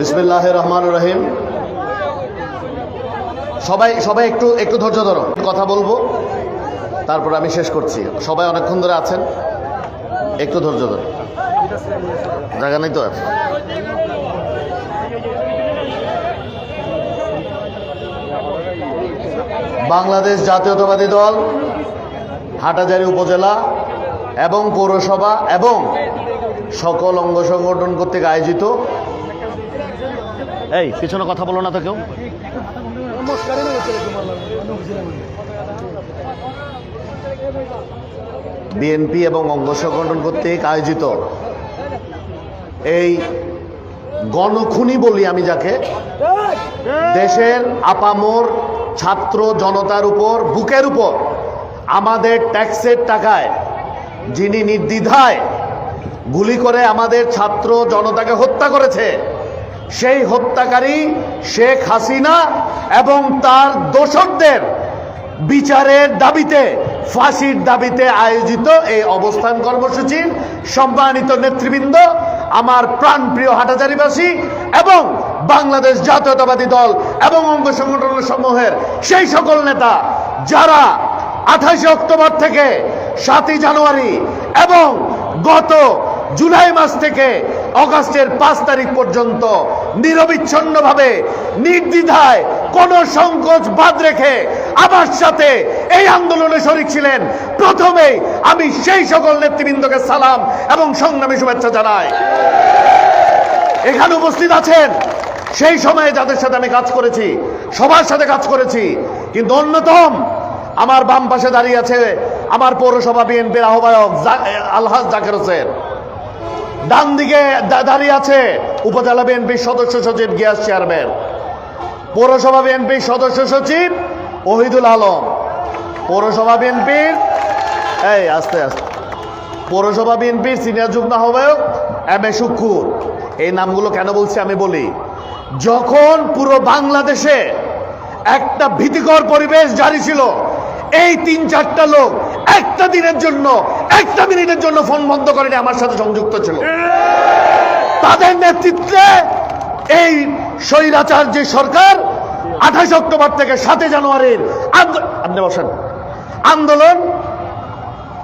বিসমিল্লাহ রহমান রহিম সবাই সবাই একটু একটু ধৈর্য ধরো। কথা বলব? তারপর আমি শেষ করছি। সবাই অনেকক্ষণ ধরে আছেন? একটু ধৈর্য ধরো। জায়গা নেই তো আর বাংলাদেশ জাতীয়তাবাদী দল, হাটাজারি উপজেলা এবং পৌরসভা এবং সকল অঙ্গ সংগঠন কর্তৃক আয়োজিত এই, পিছনে কথা বলো না তো কেউ। বিএনপি এবং অঙ্গ সংগঠন কর্তৃক আয়োজিত এই গণখুনি বলি আমি যাকে, দেশের আপামোর ছাত্র জনতার উপর, বুকের উপর, আমাদের ট্যাক্সের টাকায়, যিনি নির্দ্বিধায় গুলি করে আমাদের ছাত্র জনতাকে হত্যা করেছে সেই হত্যাকারী শেখ হাসিনা এবং তার দোষকদের বিচারের দাবিতে, ফাঁসির দাবিতে আয়োজিত এই অবস্থান কর্মসূচির সম্মানিত নেতৃবৃন্দ, আমার প্রাণপ্রিয় হাটাজারিবাসী এবং বাংলাদেশ জাতীয়তাবাদী দল এবং অঙ্গ সংগঠন সমূহের সেই সকল নেতা, যারা আঠাশে অক্টোবর থেকে সাতই জানুয়ারি এবং গত জুলাই মাস থেকে অগাস্টের পাঁচ তারিখ পর্যন্ত নিরবিচ্ছিন্নভাবে, নির্দ্বিধায় কোন সংকোচ বাদ রেখে আমার সাথে এই আন্দোলনে শরিক ছিলেন। প্রথমেই আমি সেই সকল নেতৃবৃন্দকে সালাম এবং সংগ্রামী শুভেচ্ছা জানাই। এখানে উপস্থিত আছেন সেই সময়ে যাদের সাথে আমি কাজ করেছি, সবার সাথে কাজ করেছি, কিন্তু অন্যতম আমার বাম পাশে দাঁড়িয়ে আছে আমার পৌরসভা বিএনপির আহ্বায়ক আলহাজ জাকের হোসেন। ডান দিকে দাঁড়িয়ে আছে উপজেলা বিএনপির সদস্য সচিব গিয়াস চেয়ারম্যান। পৌরসভা বিএনপির সদস্য সচিব ওহিদুল আলম। পৌরসভা বিএনপির এই, আস্তে আস্তে। পৌরসভা বিএনপির সিনিয়র যুগ্ম আহ্বায়ক এম এ শুক্কুর। এই নামগুলো কেন বলছি আমি বলি? যখন পুরো বাংলাদেশে একটা ভীতিকর পরিবেশ জারি ছিল, এই তিন চারটা লোক একটা দিনের জন্য, একটা মিনিটের জন্য ফোন বন্ধ করেনি, আমার সাথে সংযুক্ত ছিল। তাদের নেতৃত্বে এই স্বৈরাচার যে সরকার, আঠাশ অক্টোবর থেকে সাতই জানুয়ারির আপনি বসেন। আন্দোলন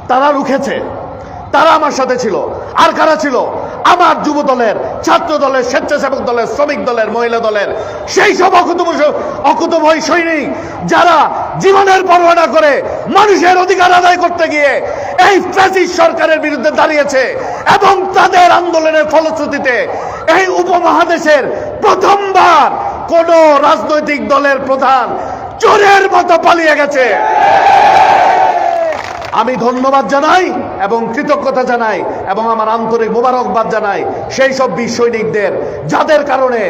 তারা রুখেছে। তারা আমার সাথে ছিল। আর কারা ছিল? আমার যুব দলের, ছাত্র দলের, স্বেচ্ছাসেবক দলের, শ্রমিক দলের, মহিলা দলের, সেই সব অকুতব অকুতভয় সৈনিক যারা জীবনের পরোয়ানা করে মানুষের অধিকার আদায় করতে গিয়ে এই ফ্যাসিস্ট সরকারের বিরুদ্ধে দাঁড়িয়েছে এবং তাদের আন্দোলনের ফলশ্রুতিতে এই উপমহাদেশের প্রথমবার কোন রাজনৈতিক দলের প্রধান চোরের মতো পালিয়ে গেছে। আমি ধন্যবাদ জানাই এবং কৃতজ্ঞতা জানাই এবং আমার আন্তরিক মোবারকবাদ জানাই সেই সব বীর সৈনিকদের, যাদের কারণে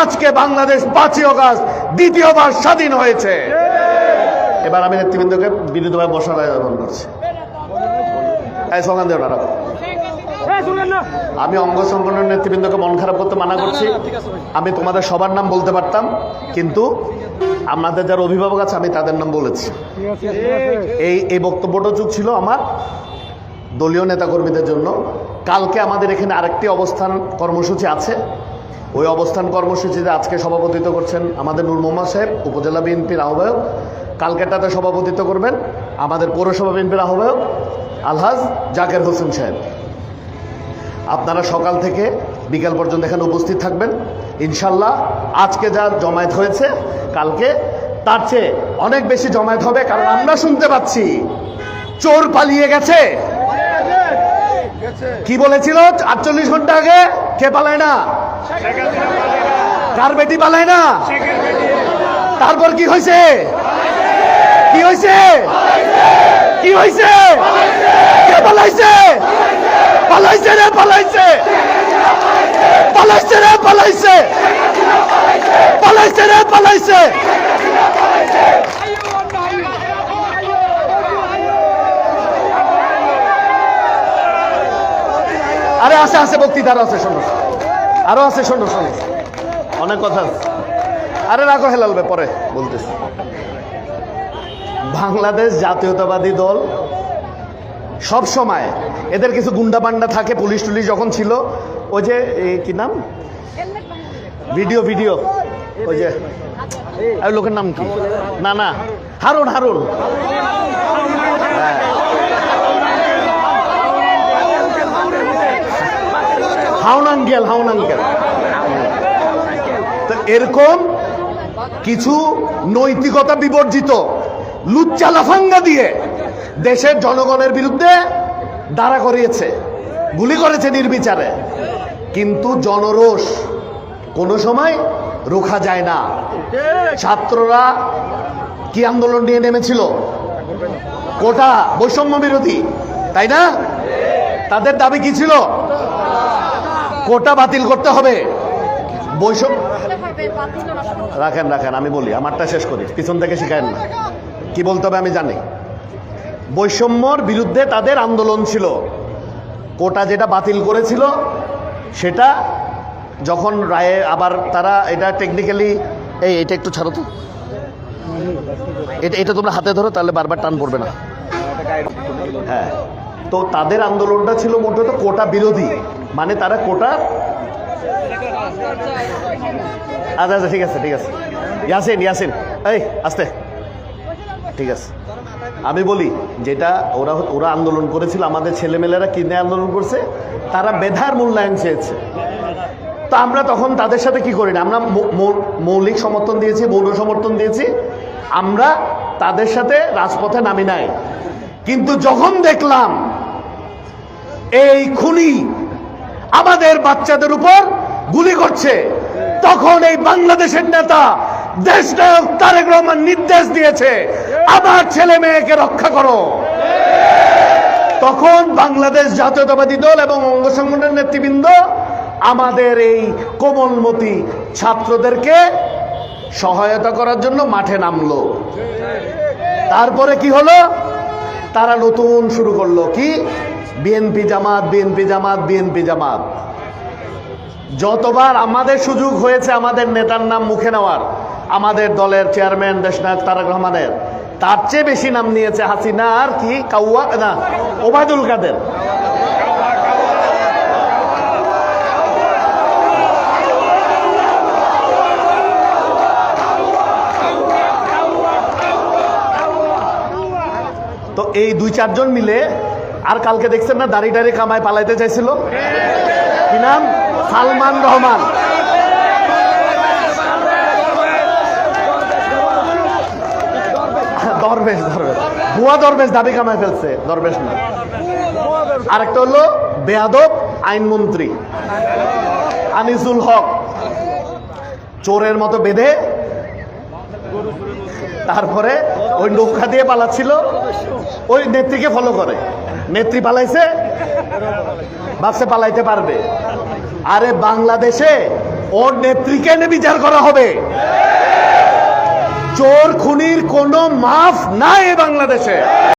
আজকে বাংলাদেশ পাঁচই অগাস্ট দ্বিতীয়বার স্বাধীন হয়েছে। এবার আমি নেতৃবৃন্দকে বিরুদ্ধভাবে বসার আয়োজন করছি। আমি অঙ্গ সংগঠনের নেতৃবৃন্দকে মন খারাপ করতে মানা করছি। আমি তোমাদের সবার নাম বলতে পারতাম, কিন্তু আমাদের যারা অভিভাবক আছে আমি তাদের নাম বলেছি। এই এই বক্তব্যটা চুপ ছিল আমার দলীয় নেতাকর্মীদের জন্য। কালকে আমাদের এখানে আরেকটি অবস্থান কর্মসূচি আছে। ওই অবস্থান কর্মসূচিতে আজকে সভাপতিত্ব করছেন আমাদের নূর মোহাম্মদ সাহেব উপজেলা বিএনপির আহ্বায়ক। কালকেটাতে সভাপতিত্ব করবেন আমাদের পৌরসভা বিএনপির আহ্বায়ক আলহাজ জাকের হোসেন সাহেব। আপনারা সকাল থেকে বিকাল পর্যন্ত এখানে উপস্থিত থাকবেন। ইনশাল্লাহ আজকে যা জমায়েত হয়েছে, কালকে তার চেয়ে অনেক বেশি জমায়েত হবে, কারণ আমরা শুনতে পাচ্ছি, চোর পালিয়ে গেছে। কি বলেছিল? আটচল্লিশ ঘণ্টা আগে? কে পালায় না? কার বেটি পালায় না? তারপর কি হয়েছে? কি হয়েছে? কি হয়েছে? কে পালাইছে? পালাইছে রে, পালাইছে। পালাইছে রে পালাইছে। পালাইছে রে পালাইছে। আরে আছে আছে বক্তৃতা আরও আছে শোনো। আরও আছে শোনো শোনো। অনেক কথা আছে। আরে রাখো হেলালবে পরে। বলতেছি। বাংলাদেশ জাতীয়তাবাদী দল সব সময় এদের কিছু গুন্ডা পান্ডা থাকে পুলিশ টুলিশ যখন ছিল ওই যে কি নাম? Video video. ওই যে ওই লোকের নাম কি? না না, হারুন হারুন। হাউন আঙ্কেল, হাউন এরকম কিছু নৈতিকতা বিবর্জিত লুচ্চা লাফাঙ্গা দিয়ে দেশের জনগণের বিরুদ্ধে দাঁড়া করিয়েছে, গুলি করেছে নির্বিচারে। কিন্তু জনরোষ কোনো সময় রোখা যায় না। ছাত্ররা কি আন্দোলন নিয়ে নেমেছিল? কোটা বৈষম্য বিরোধী, তাই না? তাদের দাবি কি ছিল? কোটা বাতিল করতে হবে। বৈষম্য রাখেন রাখেন, আমি বলি, আমারটা শেষ করি, পিছন থেকে শিখায়েন না। কি বলতে হবে আমি জানি। বৈষম্যর বিরুদ্ধে তাদের আন্দোলন ছিল। কোটা যেটা বাতিল করেছিল সেটা যখন রায়ে আবার তারা এটা টেকনিক্যালি এই, এটা একটু ছাড়ো তো। এটা এটা তোমরা হাতে ধরো, তাহলে বারবার টান পড়বে না। হ্যাঁ। তো তাদের আন্দোলনটা ছিল মোটত কোটা বিরোধী। মানে তারা কোটা আচ্ছা আচ্ছা ঠিক আছে ঠিক আছে। ইয়াসিন ইয়াসিন। এই, আস্তে। ঠিক আছে। আমি বলি, যেটা ওরা ওরা আন্দোলন করেছিল, আমাদের ছেলেমেয়েরা কিনে আন্দোলন করছে, তারা বেধার মূল্যায়ন চেয়েছে। তো আমরা তখন তাদের সাথে কি করি না? আমরা মৌলিক সমর্থন দিয়েছি, মৌল সমর্থন দিয়েছি। আমরা তাদের সাথে রাজপথে নামি নাই। কিন্তু যখন দেখলাম, এই খুনি আমাদের বাচ্চাদের উপর গুলি করছে, তখন এই বাংলাদেশের নেতা দেশ নায়ক তারেক রহমান নির্দেশ দিয়েছে আমার ছেলে মেয়েকে রক্ষা করো। তখন বাংলাদেশ জাতীয়তাবাদী দল এবং অঙ্গ সংগঠনের নেতৃবৃন্দ আমাদের এই কোমলমতি ছাত্রদেরকে সহায়তা করার জন্য মাঠে নামলো। তারপরে কি হলো? তারা নতুন শুরু করল কি? BNP Jamaat BNP Jamaat BNP Jamaat. যতবার আমাদের সুযোগ হয়েছে আমাদের নেতার নাম মুখে নেওয়ার, আমাদের দলের চেয়ারম্যান দেশনায়ক তারেক রহমানের তার চেয়ে বেশি নাম নিয়েছে হাসিনা আর কি কাউয়া না, ওবায়দুল কাদের। তো এই দুই চারজন মিলে আর কালকে দেখছেন না, দাড়ি দাড়ি কামায় পালাইতে চাইছিল? কি নাম? সালমান রহমান। দরবেশ দরবেশ। ভুয়া দরবেশ দাবি কামায় ফেলছে, দরবেশ না। আরেকটা হলো বেয়াদব আইনমন্ত্রী। আনিসুল হক। চোরের মতো বেঁধে তারপরে ওই নৌকা দিয়ে পালাচ্ছিল, ওই নেত্রীকে ফলো করে। নেত্রী পালাইছে ভাবছে পালাইতে পারবে। আরে বাংলাদেশে ওর নেত্রীকে এনে বিচার করা হবে। চোর খুনির কোনো মাফ নাই বাংলাদেশে।